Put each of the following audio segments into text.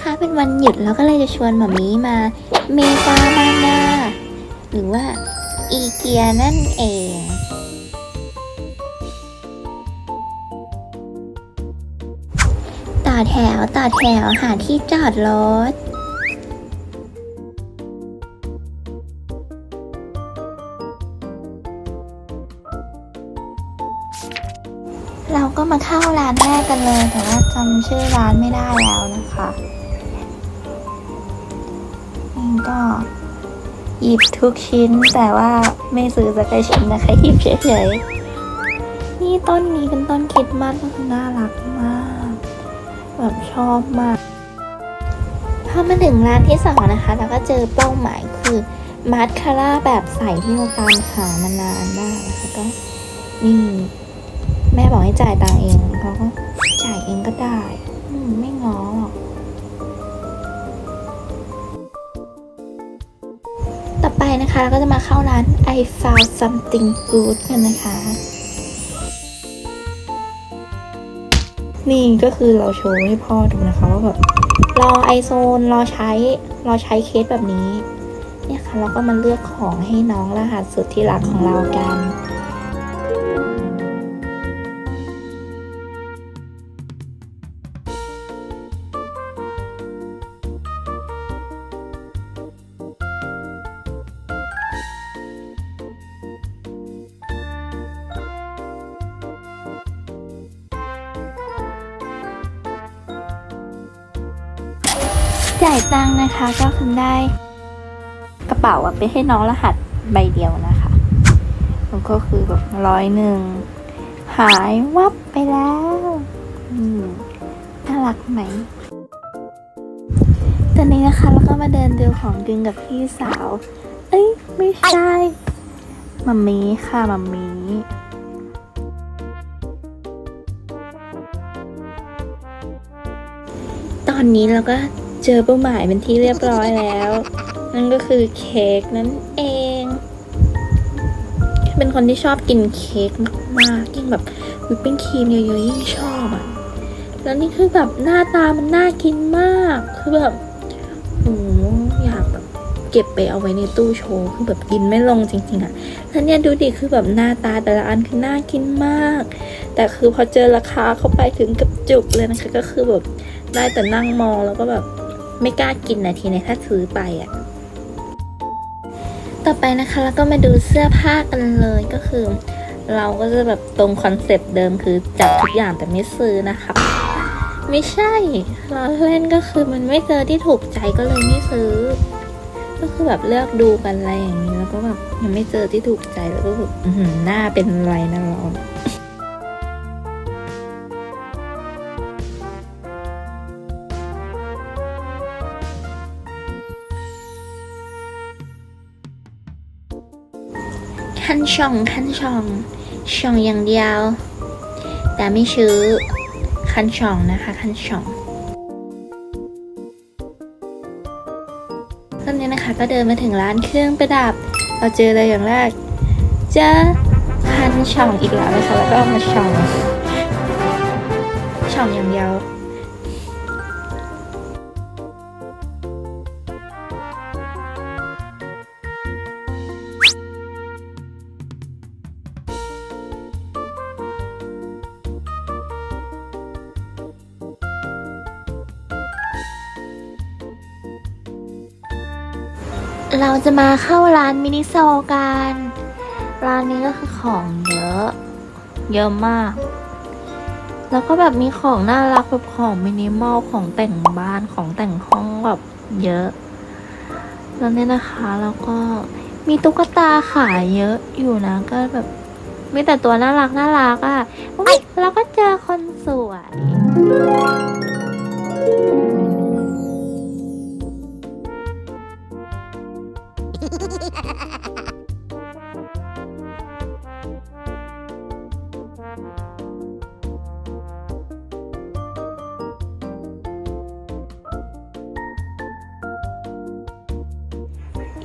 นะคะ เป็นวันหยุดเราก็เลยจะชวนหมามีมาเมกาบางนาหรือว่าอีเกียนั่นเองต่อแถวต่อแถวหาที่จอดรถเราก็มาเข้าร้านแรกกันเลย แต่ว่าจำชื่อร้านไม่ได้แล้วนะคะ ก็หยิบทุกชิ้นแต่ว่าไม่ซื้อสักชิ้นนะคะหยิบเฉยๆนี่ต้นนี้เป็นต้นคิดมัสก็คือน่ารักมาก แบบชอบมากพอมาถึงร้านที่สองนะคะเราก็เจอเป้าหมายคือมาสคาร่าแบบใสที่เราตามหามานานมากนะคะก็นี่แม่บอกให้จ่ายตังเองเขาก็จ่ายเองก็ได้ไม่ง้อหรอก นะคะ เราก็จะมาเข้าร้าน I found something good กันนะคะ นี่ก็คือเราโชว์ให้พ่อดูนะคะว่าแบบรอไอโซนรอใช้รอใช้เคสแบบนี้ เนี่ยค่ะเราก็มาเลือกของให้น้องรหัสสุดที่รักของเรากัน จ่ายตังค์นะคะก็คือได้ กระเป๋าอะไปให้น้องรหัสใบเดียวนะคะแล้วก็คือแบบร้อยหนึ่งหายวับไปแล้วน่ารักไหมตอนนี้นะคะแล้วก็มาเดินดูของดึงกับพี่สาว เอ้ยไม่ใช่มัมมี่ค่ะมัมมี่ตอนนี้เราก็ เจอเป้าหมายเป็นที่เรียบร้อยแล้ว นั่นก็คือเค้กนั่นเอง เป็นคนที่ชอบกินเค้กมากๆยิ่งแบบวิปปิ้งครีมเยอะๆยิ่งชอบอะแล้วนี่คือแบบหน้าตามันน่ากินมากคือแบบโอ้อยากแบบเก็บไปเอาไว้ในตู้โชว์คือแบบกินไม่ลงจริงๆอะแล้วเนี่ยดูดิคือแบบหน้าตาแต่ละอันคือน่ากินมาก แต่คือพอเจอราคาเข้าไปถึงกับจุกเลยนะคะก็คือแบบได้แต่นั่งมองแล้วก็แบบ ไม่กล้ากินนะทีนี้ถ้าซื้อไปอะ่ะ ต่อไปนะคะแล้วก็มาดูเสื้อผ้ากันเลยก็คือ เราก็จะแบบตรงคอนเซปต์เดิมคือจับทุกอย่างแต่ไม่ซื้อนะคะไม่ใช่ เราเล่นก็คือมันไม่เจอที่ถูกใจก็เลยไม่ซื้อ ก็คือแบบเลือกดูกันอะไรอย่างนี้แล้วก็แบบยังไม่เจอที่ถูกใจแล้วก็แบบอื้อหือหน้าเป็นอะไรนะเรา คันช่องคันช่อง ช่องอย่างเดียว แต่ไม่ชื่อคันช่องนะคะคันช่องตอนนี้นะคะก็เดินมาถึงร้านเครื่องประดับ เราเจออะไรอย่างแรกเจอคันช่องอีกแล้วนะคะแล้วก็มาช่อง ช่องอย่างเดียว เราจะมาเข้าร้านมินิโซกัน ร้านนี้ก็คือของเยอะ เยอะมาก แล้วก็แบบมีของน่ารักแบบของมินิมอลของแต่งบ้านของแต่งห้องแบบเยอะ แล้วเนี่ยนะคะแล้วก็มีตุ๊กตาขายเยอะอยู่นะก็แบบมีแต่ตัวน่ารักน่ารักอะ่ะอุ๊ยแล้วก็เจอคนสวย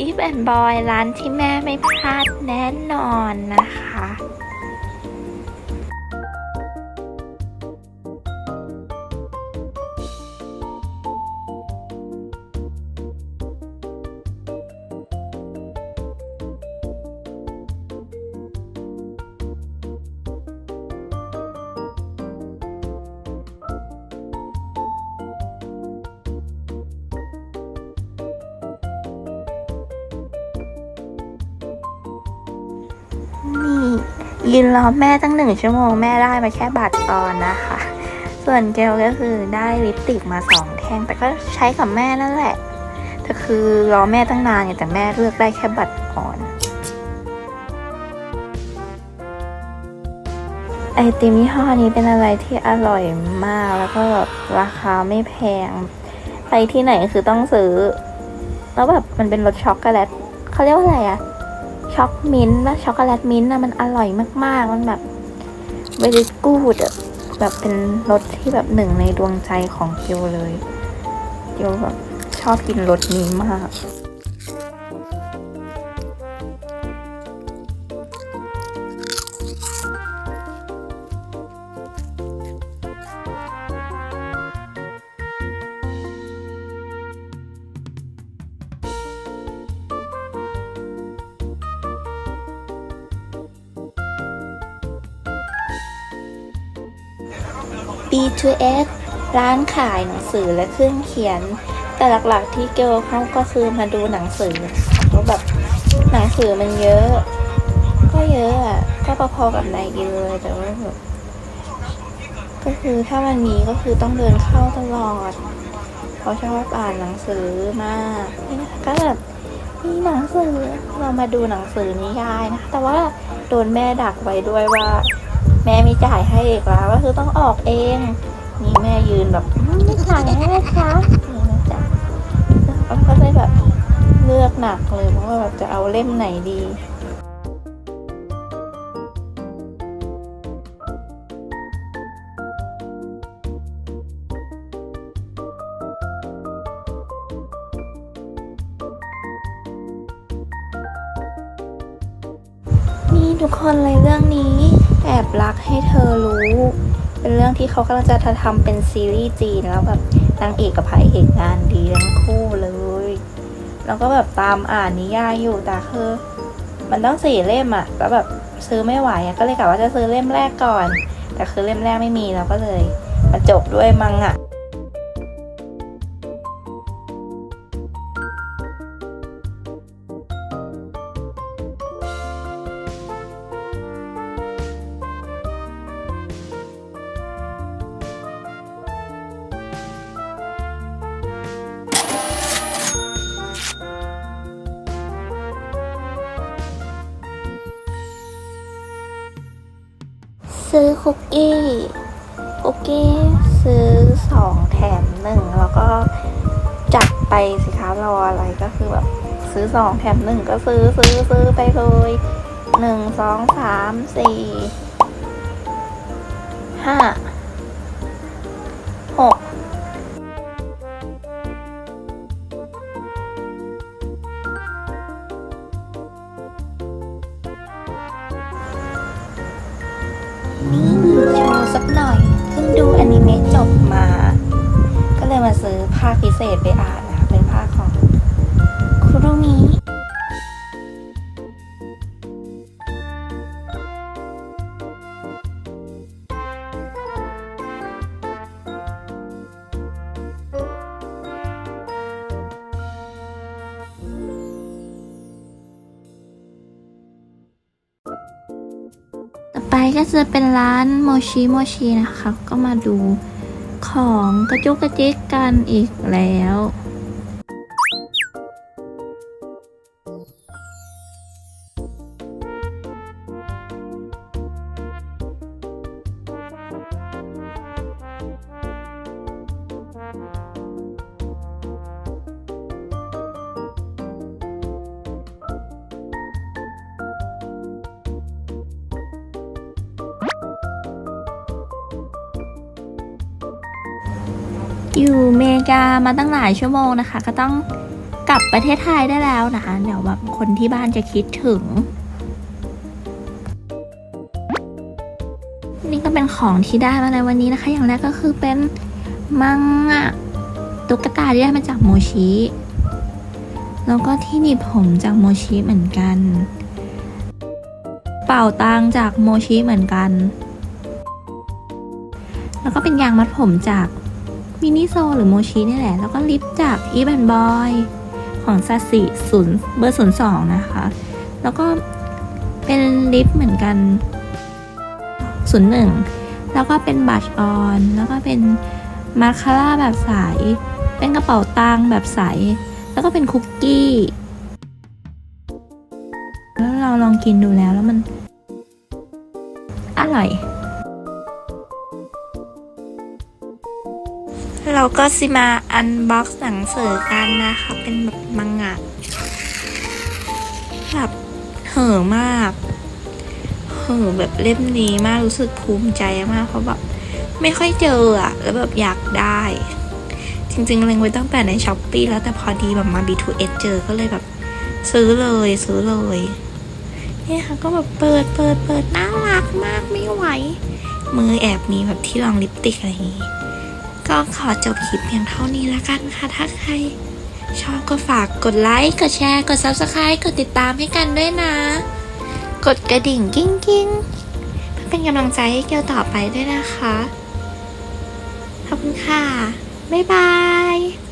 อีฟแอนบอยร้านที่แม่ไม่พลาดแน่นอนนะคะ ยืนรอแม่ตั้งหนึ่งชั่วโมงแม่ได้มาแค่บัตรออนนะคะ ส่วนเกลก็คือได้ลิปสติกมาสองแท่ง แต่ก็ใช้กับแม่นั่นแหละแต่คือรอแม่ตั้งนานไงแต่แม่เลือกได้แค่บัตรออนไอติมยี่ห้อนี้เป็นอะไรที่อร่อยมากแล้วก็ราคาไม่แพง ไปที่ไหนคือต้องซื้อ แล้วแบบมันเป็นรสช็อกโกแลตเขาเรียกว่าอะไรอะ ช็อกมิ้นท์และช็อกโกแลตมิ้นท์นะมันอร่อยมาก ๆ มันแบบเวลิสกูดแบบเป็นรสที่แบบหนึ่งในดวงใจของเกียวเลย เกียวแบบชอบกินรสนี้มาก B2S ร้านขายหนังสือและเครื่องเขียน แต่หลักๆที่เกลเข้าก็คือมาดูหนังสือเพราะแบบหนังสือมันเยอะ ก็เยอะอะก็พอๆกับในกิเลยแต่ว่าแบบก็คือถ้ามันมีก็คือต้องเดินเข้าตลอดเพราะชอบอ่านหนังสือมากนี่นะคะก็แบบมีหนังสือเรามาดูหนังสือนิยายนะแต่ว่าโดนแม่ดักไว้ด้วยว่า แม่ม่จ่ายให้เอกแล้วก็คือต้องออกเองนี่แม่ยืนแบบไม่จ่ายให้นะคะนี่นะจ๊ะแล้วก็เลยแบบเลือกหนักเลยว่าแบบจะเอาเล่มไหนดีนี่ทุกคนเลยเรื่องนี้ รักให้เธอรู้ เป็นเรื่องที่เขากำลังจะทำเป็นซีรีส์จีนแล้วแบบนางเอกกับพระเอกงานดีทั้งคู่เลย แล้วก็แบบตามอ่านนิยายอยู่แต่คือมันต้องสี่เล่มอะแล้วแบบซื้อไม่ไหวก็เลยกะว่าจะซื้อเล่มแรกก่อน แต่คือเล่มแรกไม่มีเราก็เลยมาจบด้วยมังอะ ซื้อคุกกี้คุกกี้ซื้อสองแถมหนึ่งแล้วก็จัดไปสิคะรออะไรก็คือแบบซื้อสองแถมหนึ่งก็ซื้อซื้อซื้อไปเลยหนึ่งสองสามสี่ห้า สักหน่อย เพิ่งดูอนิเมะจบมา ก็เลยมาซื้อภาคพิเศษไปอ่าน ก็จะเป็นร้านโมชิโมชินะคะ ก็มาดูของกระจุกกระจิกกันอีกแล้ว อยู่เมกามาตั้งหลายชั่วโมงนะคะ ก็ต้องกลับประเทศไทยได้แล้วนะคะ เดี๋ยวแบบคนที่บ้านจะคิดถึง นี่ก็เป็นของที่ได้มาในวันนี้นะคะ อย่างแรกก็คือเป็นมังงะตุ๊กตาที่ได้มาจากโมชิ แล้วก็ที่หนีบผมจากโมชิเหมือนกัน เป่าตังจากโมชิเหมือนกัน แล้วก็เป็นยางมัดผมจาก มินิโซหรือโมชินี่แหละ แล้วก็ลิปจากอีแบนบอยของซาสิศูนย์เบอร์ศูนย์สองนะคะ แล้วก็เป็นลิปเหมือนกัน601แล้วก็เป็นบัชออน แล้วก็เป็นมาคาร่าแบบใส เป็นกระเป๋าตังค์แบบใส แล้วก็เป็นคุกกี้แล้วเราลองกินดูแล้วแล้วมัน อร่อย เราก็สิมาอันบ็อกซ์หนังสือกันนะคะ เป็นแบบมังงะแบบเห่อะมากเห่อะแบบเล่มนี้มากรู้สึกภูมิใจมากเพราะแบบไม่ค่อยเจออะแล้วแบบอยากได้ จริงๆเล็งไว้ตั้งแต่ในช้อปปีแล้วแต่พอดีแบบมา B2S เจอก็เลยแบบ ซื้อเลยซื้อเลยเนี่ยค่ะก็แบบเปิดเปิดเปิดน่ารักมากไม่ไหวมือแอบมีแบบที่รองลิปติกอะไรอย่างงี้ ก็ขอจบคลิปเพียงเท่านี้ละกันค่ะถ้าใคร ชอบก็ฝากกดไลค์ กดแชร์ กด Subscribe กดติดตามให้กันด้วยนะ กดกระดิ่งกิ้งกิ้งเพื่อเป็นกำลังใจให้เกียวต่อไปด้วยนะคะ ขอบคุณค่ะ บ๊ายบาย